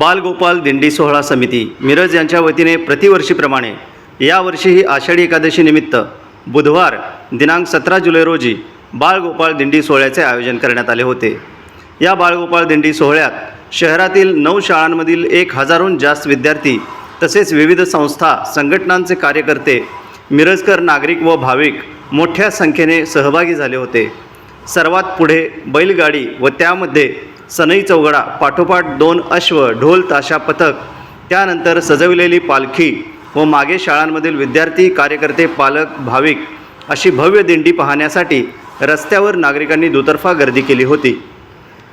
बालगोपाल दिंडी सोहळा समिती मिरज यांच्या वतीने प्रतिवर्षीप्रमाणे यावर्षीही आषाढी एकादशीनिमित्त बुधवार दिनांक सतरा जुलै रोजी बाळगोपाळ दिंडी सोहळ्याचे आयोजन करण्यात आले होते. या बाळगोपाळ दिंडी सोहळ्यात शहरातील नऊ शाळांमधील एक हजारहून जास्त विद्यार्थी तसेच विविध संस्था संघटनांचे कार्यकर्ते मिरजकर नागरिक व भाविक मोठ्या संख्येने सहभागी झाले होते. सर्वात पुढे बैलगाडी व त्यामध्ये सनई चौघडा पाठोपाठ दोन अश्व ढोल ताशा पथक त्यानंतर सजविलेली पालखी व मागे शाळांमधील विद्यार्थी कार्यकर्ते पालक भाविक अशी भव्य दिंडी पाहण्यासाठी रस्त्यावर नागरिकांनी दुतर्फा गर्दी केली होती.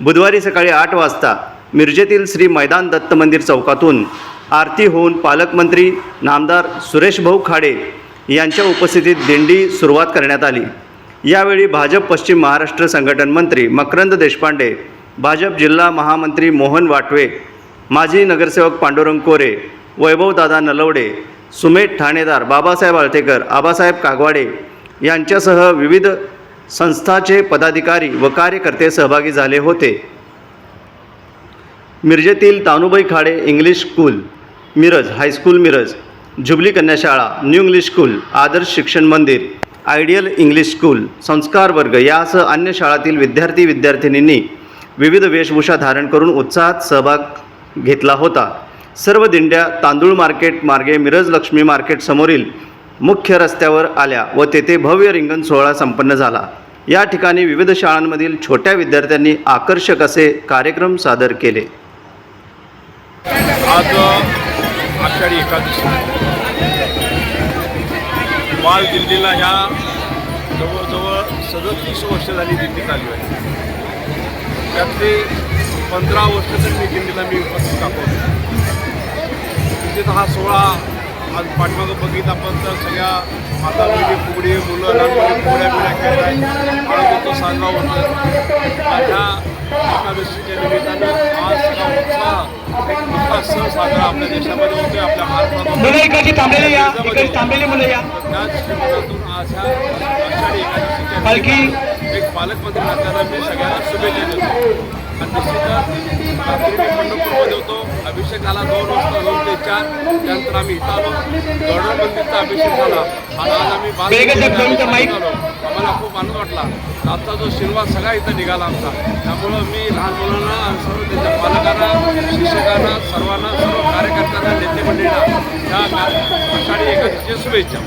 बुधवारी सकाळी आठ वाजता मिरजेतील श्री मैदान दत्त मंदिर चौकातून आरती होऊन पालकमंत्री नामदार सुरेशभाऊ खाडे यांच्या उपस्थितीत दिंडी सुरुवात करण्यात आली. यावेळी भाजप पश्चिम महाराष्ट्र संघटन मंत्री मकरंद देशपांडे भाजप जिल्हा महामंत्री मोहन वाटवे माजी नगरसेवक पांडुरंग कोरे वैभवदादा नलवडे सुमेध ठाणेदार बाबासाहेब आळतेकर आबासाहेब कागवाडे यांच्यासह विविध संस्थाचे पदाधिकारी व कार्यकर्ते सहभागी झाले होते. मिरजेतील Tanubai Khade English school Miraj high school Miraj jubilee कन्याशाळा new English school Adarsh Shikshan Mandir ideal English school संस्कार वर्ग यासह अन्य शाळातील विद्यार्थी विद्यार्थिनींनी विविध वेशभूषा धारण करून उत्साहात सहभाग घेतला होता. सर्व दिंड्या तांदूळ मार्केट मार्गे मिरज लक्ष्मी मार्केट समोरील मुख्य रस्त्यावर आल्या व तेथे भव्य रिंगण सोहळा संपन्न झाला. या ठिकाणी विविध शाळांमधील छोट्या विद्यार्थ्यांनी आकर्षक असे कार्यक्रम सादर केले. आज आषाढी एकादशी. बाल दिल्लीला ह्या जवळजवळ सदतीस वर्ष झाली दिल्लीत आली आहे. त्यातली पंधरा वर्ष तर मी दिल्लीला मी उपस्थित दाखवतो. तिथे हा सोहळा आज पाठीमागं बघितलं आपण तर सगळ्या माता मुली फुगडी मुलं लहान फुगड्या बिड्या खेळत बाळगून तो सांगावं होतं माझ्या एकादशीच्या निमित्तानं आज हा उत्साह एक मोठा सण साजरा आपल्या देशामध्ये होतोय आपल्या महाराष्ट्रात त्याच निमित्तातून आज ह्या आषाढी एकादशीच्या पालकमंत्री नात्याला मी सगळ्यांना शुभेच्छा देतो. आणि निश्चितच होतो. अभिषेकाला दोन वाजता दोन ते चार त्यानंतर आम्ही इथं आलो. गरुड मंदिरचा अभिषेक झाला. आणि आज आम्ही. आलो. आम्हाला खूप आनंद वाटला. आजचा जो शिरवाद सगळा इथं निघाला आमचा. त्यामुळं मी लहान मुलांना आणि सर्व त्यांच्या पालकांना शिक्षकांना सर्वांना सर्व कार्यकर्त्यांना नेते मंडळींना या आषाढी एकादशीच्या शुभेच्छा.